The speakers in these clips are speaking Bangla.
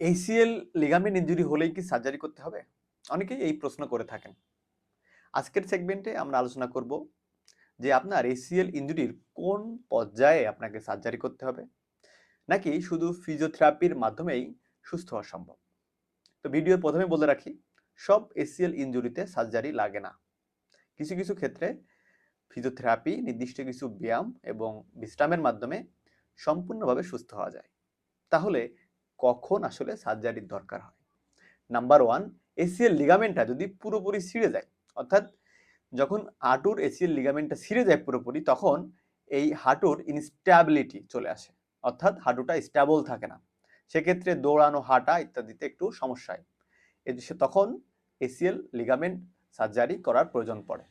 এসিএল লিগামেন্ট ইনজুরি হলেই কি সার্জারি করতে হবে? অনেকেই এই প্রশ্ন করে থাকেন। আজকের সেগমেন্টে আমরা আলোচনা করব যে আপনার এসিএল ইনজুরির কোন পর্যায়ে আপনাকে সার্জারি করতে হবে, নাকি শুধু ফিজিওথেরাপির মাধ্যমেই সুস্থ হওয়া সম্ভব? তো ভিডিওর প্রথমে বলে রাখি, সব এসিএল ইনজুরিতে সার্জারি লাগে না। কিছু কিছু ক্ষেত্রে ফিজিওথেরাপি নির্দিষ্ট কিছু ব্যায়াম এবং বিশ্রামের মাধ্যমে সম্পূর্ণভাবে সুস্থ হওয়া যায়। তাহলে কখন আসলে সার্জারির দরকার হয়? নাম্বার ওয়ান এসিএল লিগামেন্টটা যদি পুরোপুরি ছিঁড়ে যায়, অর্থাৎ যখন হাঁটুর এসিএল লিগামেন্টটা ছিঁড়ে যায় পুরোপুরি, তখন এই হাঁটুর ইনস্ট্যাবিলিটি চলে আসে। অর্থাৎ হাঁটুটা স্ট্যাবল থাকে না। সেক্ষেত্রে দৌড়ানো, হাঁটা ইত্যাদিতে একটু সমস্যা হয়। তখন এসিএল লিগামেন্ট সার্জারি করার প্রয়োজন পড়ে।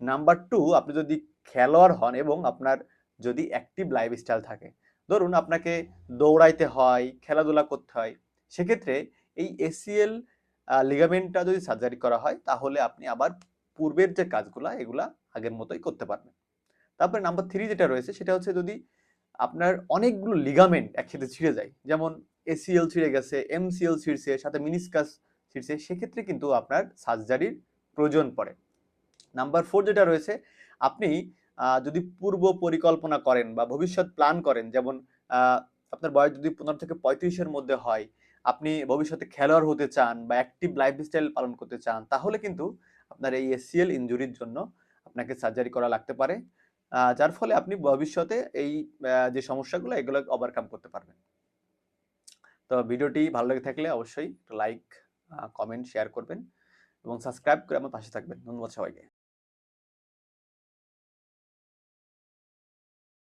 নাম্বার টু আপনি যদি খেলোয়াড় হন এবং আপনার যদি অ্যাক্টিভ লাইফস্টাইল থাকে ধরুন আপনাকে দৌড়াইতে হয়, খেলাধুলা করতে হয়, সেক্ষেত্রে এই এসিএল লিগামেন্টটা যদি সার্জারি করা হয়, তাহলে আপনি আবার পূর্বের যে কাজগুলো, এগুলা আগের মতোই করতে পারবেন। তারপরে নাম্বার থ্রি যেটা রয়েছে, সেটা হচ্ছে যদি আপনার অনেকগুলো লিগামেন্ট একসাথে ছিঁড়ে যায়, যেমন এসিএল ছিঁড়ে গেছে, এমসিএল ছিঁড়ছে, সাথে মিনিসকাস ছিঁড়ছে, সেক্ষেত্রে কিন্তু আপনার সার্জারির প্রয়োজন পড়ে। নাম্বার ফোর যেটা রয়েছে, আপনি যদি পূর্ব পরিকল্পনা করেন বা ভবিষ্যৎ প্ল্যান করেন, যেমন আপনার বয়স যদি পনেরো থেকে পঁয়ত্রিশের মধ্যে হয়, আপনি ভবিষ্যতে খেলোয়াড় হতে চান বা অ্যাক্টিভ লাইফস্টাইল পালন করতে চান, তাহলে কিন্তু আপনার এই এসিএল ইঞ্জুরির জন্য আপনাকে সার্জারি করা লাগতে পারে। যার ফলে আপনি ভবিষ্যতে এই যে সমস্যাগুলো, এগুলো ওভারকাম করতে পারবেন। তো ভিডিওটি ভালো লেগে থাকলে অবশ্যই লাইক কমেন্ট শেয়ার করবেন এবং সাবস্ক্রাইব করে আমার পাশে থাকবেন। ধন্যবাদ সবাইকে।